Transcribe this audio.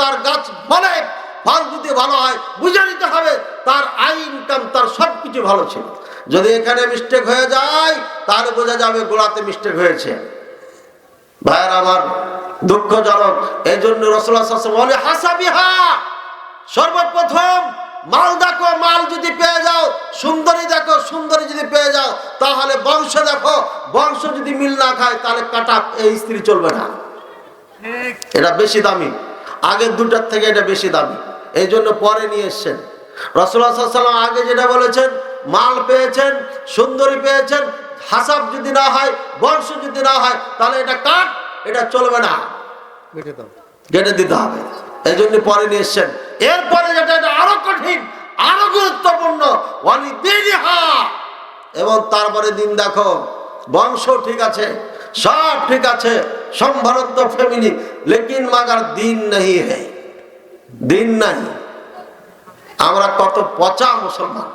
তার গাছ ফলে ফল যদি ভালো হয় বুঝে নিতে হবে তার আই ইনকাম তার সব কিছু ভালো ছিল। যদি এখানে মিস্টেক হয়ে যায় তাহলে বোঝা যাবে গোড়াতে মিস্টেক হয়েছে। ভাইয়ের আমার দুঃখজনক এই জন্য হাসাবিহা সর্বপ্রথম মাল দেখো মাল যদি পেয়ে যাও সুন্দরী দেখো সুন্দরী যদি পেয়ে যাও তাহলে বংশ দেখো বংশ যদি মিল না খায় তাহলে কাটা এই স্ত্রী চলবে না। এটা বেশি দামি। আগের দুটার থেকে এটা বেশি দামি। এই জন্য পরে নিয়ে এসছেন। রসুল্লাহাম আগে যেটা বলেছেন মাল পেয়েছেন সুন্দরী পেয়েছেন হাসাব যদি না হয় বংশ যদি না হয় তাহলে এটা কাট এটা চলবে না। কেটে দিতে হবে। এই জন্য পরে নিয়ে এসছেন। এরপরে যেটা এটা আরও কঠিন আরও গুরুত্বপূর্ণ এবং তারপরে দিন দেখো বংশ ঠিক আছে সব ঠিক আছে সম্ভ্রান্ত ফ্যামিলি লেকিন মাগার দিন নেই হ্যাঁ দিন নাই আমরা কত পচা মুসলমান।